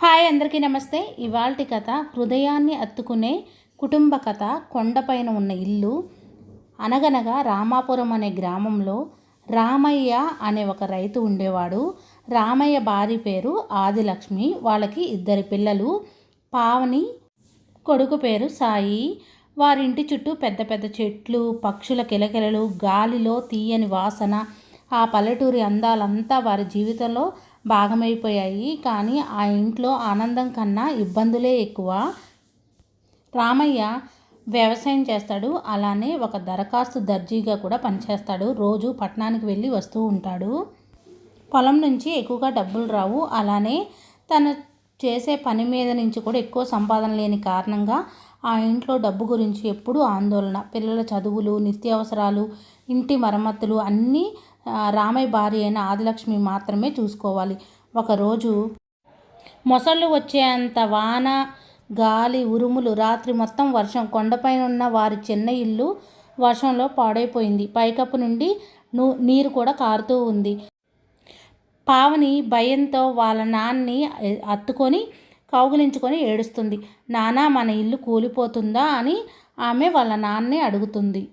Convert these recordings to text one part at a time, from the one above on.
Hi అందరికీ నమస్తే. ఇవాల్టి కథ హృదయాన్ని అత్తుకునే కుటుంబ కథ కొండపైన ఉన్న ఇల్లు. అనగనగా రామాపురం అనే గ్రామంలో రామయ్య అనే ఒక రైతు ఉండేవాడు. రామయ్య భార్య పేరు ఆదిలక్ష్మి. వాళ్ళకి ఇద్దరు పిల్లలు పావని కొడుకు పేరు సాయి. వారింటి చుట్టూ పెద్ద పెద్ద చెట్లు పక్షుల కిలకిలలు గాలిలో తీయని వాసన ఆ పల్లెటూరి అందాలంతా వారి జీవితంలో భాగమైపోయాయి. కానీ ఆ ఇంట్లో ఆనందం కన్నా ఇబ్బందులే ఎక్కువ. రామయ్య వ్యవసాయం చేస్తాడు. అలానే ఒక దరఖాస్తు దర్జీగా కూడా పనిచేస్తాడు. రోజు పట్టణానికి వెళ్ళి వస్తూ ఉంటాడు. పొలం నుంచి ఎక్కువగా డబ్బులు రావు. అలానే తను చేసే పని మీద నుంచి కూడా ఎక్కువ సంపాదన లేని కారణంగా ఆ ఇంట్లో డబ్బు గురించి ఎప్పుడూ ఆందోళన. పిల్లల చదువులు నిత్యావసరాలు ఇంటి మరమ్మతులు అన్నీ రామయ్య భార్య అయిన ఆదిలక్ష్మి మాత్రమే చూసుకోవాలి. ఒకరోజు మొసళ్ళు వచ్చేంత వాన గాలి ఉరుములు రాత్రి మొత్తం వర్షం కొండపైన ఉన్న వారి చిన్న ఇల్లు వర్షంలో పాడైపోయింది. పైకప్పు నుండి నీరు కూడా కారుతూ ఉంది. పావని భయంతో వాళ్ళ నాన్ని అత్తుకొని కౌగిలించుకొని ఏడుస్తుంది. నానా మన ఇల్లు కూలిపోతుందా? అని ఆమె వాళ్ళ నాన్నే అడుగుతుంది.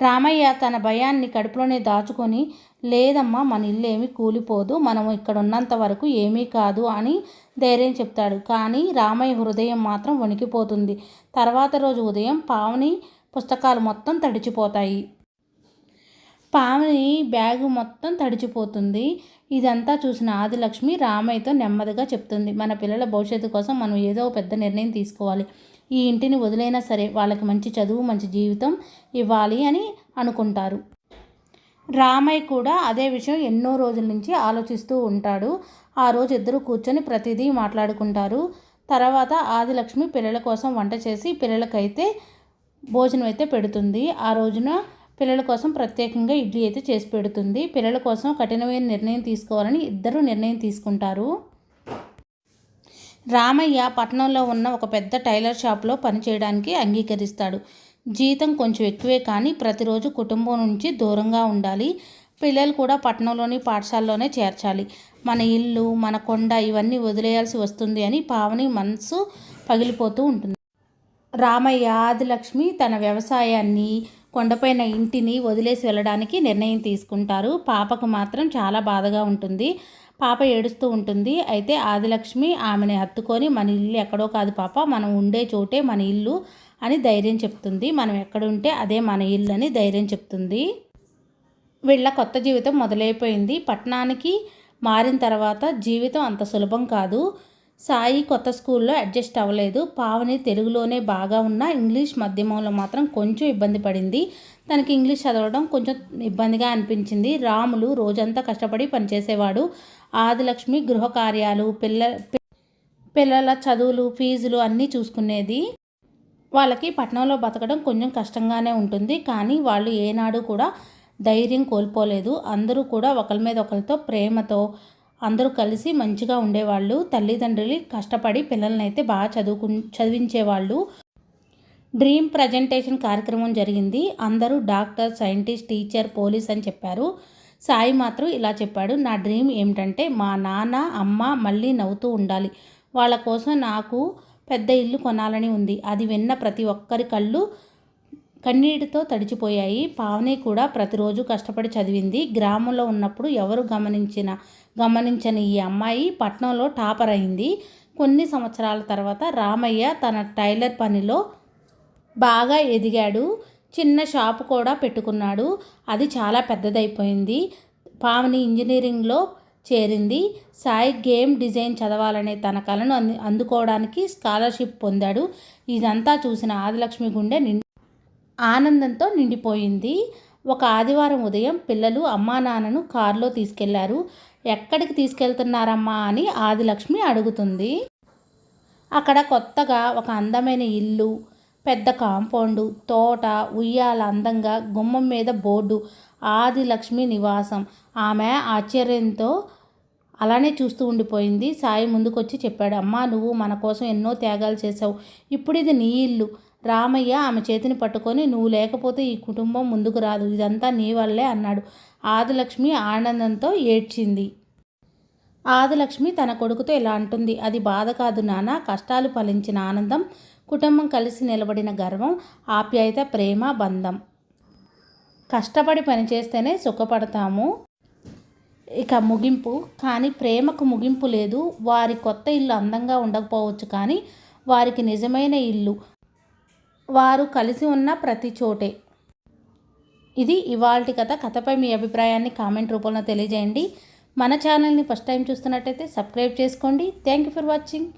రామయ్య తన భయాన్ని కడుపులోనే దాచుకొని లేదమ్మా మన ఇల్లు ఏమీ కూలిపోదు మనం ఇక్కడ ఉన్నంత వరకు ఏమీ కాదు అని ధైర్యం చెప్తాడు. కానీ రామయ్య హృదయం మాత్రం వణికిపోతుంది. తర్వాత రోజు ఉదయం పావని పుస్తకాలు మొత్తం తడిచిపోతాయి. పావని బ్యాగు మొత్తం తడిచిపోతుంది. ఇదంతా చూసిన ఆదిలక్ష్మి రామయ్యతో నెమ్మదిగా చెప్తుంది. మన పిల్లల భవిష్యత్తు కోసం మనం ఏదో ఒక పెద్ద నిర్ణయం తీసుకోవాలి. ఈ ఇంటిని వదిలైనా సరే వాళ్ళకి మంచి చదువు మంచి జీవితం ఇవ్వాలి అని అనుకుంటారు. రామయ్య కూడా అదే విషయం ఎన్నో రోజుల నుంచి ఆలోచిస్తూ ఉంటాడు. ఆ రోజు ఇద్దరు కూర్చొని ప్రతిదీ మాట్లాడుకుంటారు. తర్వాత ఆదిలక్ష్మి పిల్లల కోసం వంట చేసి పిల్లలకైతే భోజనం అయితే పెడుతుంది. ఆ రోజున పిల్లల కోసం ప్రత్యేకంగా ఇడ్లీ అయితే చేసి పెడుతుంది. పిల్లల కోసం కఠినమైన నిర్ణయం తీసుకోవాలని ఇద్దరు నిర్ణయం తీసుకుంటారు. రామయ్య పట్టణంలో ఉన్న ఒక పెద్ద టైలర్ షాప్లో పనిచేయడానికి అంగీకరిస్తాడు. జీతం కొంచెం ఎక్కువే కానీ ప్రతిరోజు కుటుంబం నుంచి దూరంగా ఉండాలి. పిల్లలు కూడా పట్టణంలోని పాఠశాలలోనే చేర్చాలి. మన ఇల్లు మన కొండ ఇవన్నీ వదిలేయాల్సి వస్తుంది అని పావని మనసు పగిలిపోతూ ఉంటుంది. రామయ్య ఆదిలక్ష్మి తన వ్యవసాయాన్ని కొండపైన ఇంటిని వదిలేసి వెళ్ళడానికి నిర్ణయం తీసుకుంటారు. పాపకు మాత్రం చాలా బాధగా ఉంటుంది. పాప ఏడుస్తూ ఉంటుంది. అయితే ఆదిలక్ష్మి ఆమెని హత్తుకొని మన ఇల్లు ఎక్కడో కాదు పాప మనం ఉండే చోటే మన ఇల్లు అని ధైర్యం చెప్తుంది. మనం ఎక్కడుంటే అదే మన ఇల్లు అని ధైర్యం చెప్తుంది. వీళ్ళ కొత్త జీవితం మొదలైపోయింది. పట్టణానికి మారిన తర్వాత జీవితం అంత సులభం కాదు. సాయి కొత్త స్కూల్లో అడ్జస్ట్ అవ్వలేదు. పావని తెలుగులోనే బాగా ఉన్న ఇంగ్లీష్ మాధ్యమంలో మాత్రం కొంచెం ఇబ్బంది పడింది. తనకి ఇంగ్లీష్ చదవడం కొంచెం ఇబ్బందిగా అనిపించింది. రాములు రోజంతా కష్టపడి పనిచేసేవాడు. ఆదిలక్ష్మి గృహ కార్యాలు పిల్ల పిల్లల చదువులు ఫీజులు అన్నీ చూసుకునేది. వాళ్ళకి పట్టణంలో బతకడం కొంచెం కష్టంగానే ఉంటుంది. కానీ వాళ్ళు ఏనాడు కూడా ధైర్యం కోల్పోలేదు. అందరూ కూడా ఒకరి మీద ఒకరితో ప్రేమతో అందరూ కలిసి మంచిగా ఉండేవాళ్ళు. తల్లిదండ్రులు కష్టపడి పిల్లల్ని అయితే బాగా చదువుకు చదివించేవాళ్ళు. డ్రీమ్ ప్రజెంటేషన్ కార్యక్రమం జరిగింది. అందరూ డాక్టర్ సైంటిస్ట్ టీచర్ పోలీస్ అని చెప్పారు. సాయి మాత్రం ఇలా చెప్పాడు. నా డ్రీమ్ ఏమిటంటే మా నాన్న అమ్మ మళ్ళీ నవ్వుతూ ఉండాలి. వాళ్ళ కోసం నాకు పెద్ద ఇల్లు కొనాలని ఉంది. అది విన్న ప్రతి ఒక్కరి కళ్ళు కన్నీటితో తడిచిపోయాయి. పావని కూడా ప్రతిరోజు కష్టపడి చదివింది. గ్రామంలో ఉన్నప్పుడు ఎవరు గమనించిన గమనించని ఈ అమ్మాయి పట్నంలో టాపర్ అయింది. కొన్ని సంవత్సరాల తర్వాత రామయ్య తన టైలర్ పనిలో బాగా ఎదిగాడు. చిన్న షాపు కూడా పెట్టుకున్నాడు. అది చాలా పెద్దదైపోయింది. పావని ఇంజనీరింగ్లో చేరింది. సాయి గేమ్ డిజైన్ చదవాలనే తన కలను అంది అందుకోవడానికి స్కాలర్షిప్ పొందాడు. ఇదంతా చూసిన ఆదిలక్ష్మి గుండె నిండి ఆనందంతో నిండిపోయింది. ఒక ఆదివారం ఉదయం పిల్లలు అమ్మా నాన్నను కారులో తీసుకెళ్ళారు. ఎక్కడికి తీసుకెళ్తున్నారమ్మా అని ఆదిలక్ష్మి అడుగుతుంది. అక్కడ కొత్తగా ఒక అందమైన ఇల్లు పెద్ద కాంపౌండు తోట ఉయ్యాల అందంగా గుమ్మం మీద బోర్డు ఆదిలక్ష్మి నివాసం. ఆమె ఆశ్చర్యంతో అలానే చూస్తూ ఉండిపోయింది. సాయి ముందుకొచ్చి చెప్పాడు అమ్మా నువ్వు మన కోసం ఎన్నో త్యాగాలు చేసావు ఇప్పుడు ఇది నీ ఇల్లు. రామయ్య ఆమె చేతిని పట్టుకొని నువ్వు లేకపోతే ఈ కుటుంబం ముందుకు రాదు. ఇదంతా నీ వల్లే అన్నాడు. ఆదిలక్ష్మి ఆనందంతో ఏడ్చింది. ఆదిలక్ష్మి తన కొడుకుతో ఇలా అంటుంది. అది బాధ కాదు నాన్న. కష్టాలు ఫలించిన ఆనందం కుటుంబం కలిసి నిలబడిన గర్వం ఆప్యాయత ప్రేమ బంధం. కష్టపడి పనిచేస్తేనే సుఖపడతాము. ఇక ముగింపు. కానీ ప్రేమకు ముగింపు లేదు. వారి కొత్త ఇల్లు అందంగా ఉండకపోవచ్చు కానీ వారికి నిజమైన ఇల్లు. వారు కలిసి ఉన్న ప్రతి చోటే. ఇది ఇవాల్టి కథ. కథపై మీ అభిప్రాయాన్ని కామెంట్ రూపంలో తెలియజేయండి. మన ఛానల్ని ఫస్ట్ టైం చూస్తున్నట్టయితే సబ్స్క్రైబ్ చేసుకోండి. Thank you for watching.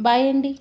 Bye అండి.